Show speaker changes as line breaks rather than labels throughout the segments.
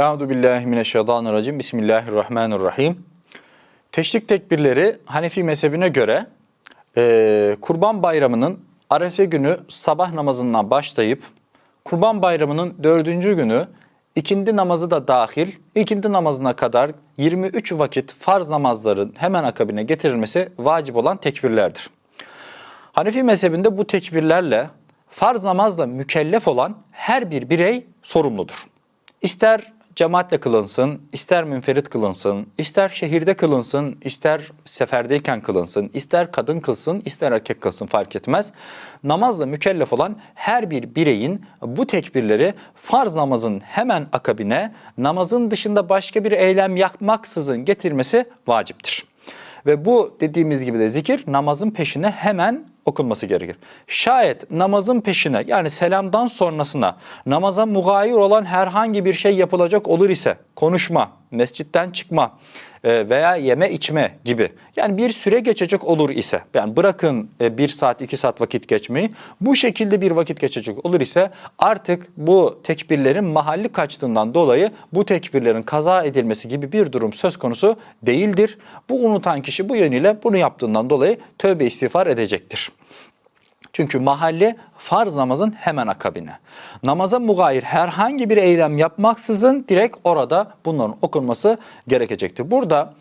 Euzu billahi mineşşeytanirracim. Bismillahirrahmanirrahim. Teşrik tekbirleri Hanefi mezhebine göre e, Kurban Bayramı'nın Arefe günü sabah namazından başlayıp Kurban Bayramı'nın dördüncü günü ikindi namazı da dahil ikindi namazına kadar 23 vakit farz namazların hemen akabine getirilmesi vacip olan tekbirlerdir. Hanefi mezhebinde bu tekbirlerle farz namazla mükellef olan her bir birey sorumludur. İster cemaatle kılınsın, ister münferit kılınsın, ister şehirde kılınsın, ister seferdeyken kılınsın, ister kadın kılsın, ister erkek kılsın fark etmez. Namazla mükellef olan her bir bireyin bu tekbirleri farz namazın hemen akabine namazın dışında başka bir eylem yapmaksızın getirmesi vaciptir. Ve bu dediğimiz gibi de zikir namazın peşine hemen okunması gerekir. Şayet namazın peşine yani selamdan sonrasına namaza mugayir olan herhangi bir şey yapılacak olur ise konuşma, mescitten çıkma e, veya yeme içme gibi yani bir süre geçecek olur ise yani bırakın e, bir saat iki saat vakit geçmeyi bu şekilde bir vakit geçecek olur ise artık bu tekbirlerin mahalli kaçtığından dolayı bu tekbirlerin kaza edilmesi gibi bir durum söz konusu değildir. Bu unutan kişi bu yönüyle bunu yaptığından dolayı tövbe istiğfar edecektir. Çünkü mahalle farz namazın hemen akabine. Namaza mugayir herhangi bir eylem yapmaksızın direkt orada bunların okunması gerekecektir. Burada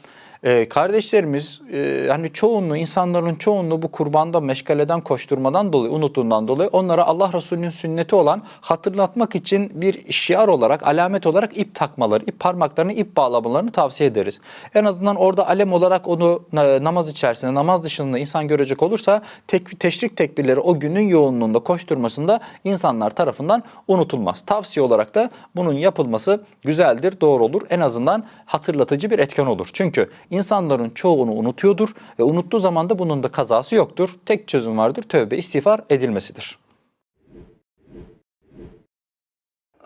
e, kardeşlerimiz e, hani çoğunluğu insanların çoğunluğu bu kurbanda meşgaleden koşturmadan dolayı unuttuğundan dolayı onlara Allah Resulü'nün sünneti olan hatırlatmak için bir şiar olarak alamet olarak ip takmaları, ip parmaklarını ip bağlamalarını tavsiye ederiz. En azından orada alem olarak onu e, namaz içerisinde namaz dışında insan görecek olursa tek, teşrik tekbirleri o günün yoğunluğunda koşturmasında insanlar tarafından unutulmaz. Tavsiye olarak da bunun yapılması güzeldir, doğru olur. En azından hatırlatıcı bir etken olur. Çünkü insanların çoğunu unutuyordur ve unuttuğu zaman da bunun da kazası yoktur. Tek çözüm vardır. Tövbe istiğfar edilmesidir.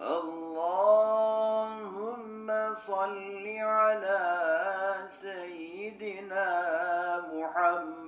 Allahümme salli ala seyyidina Muhammed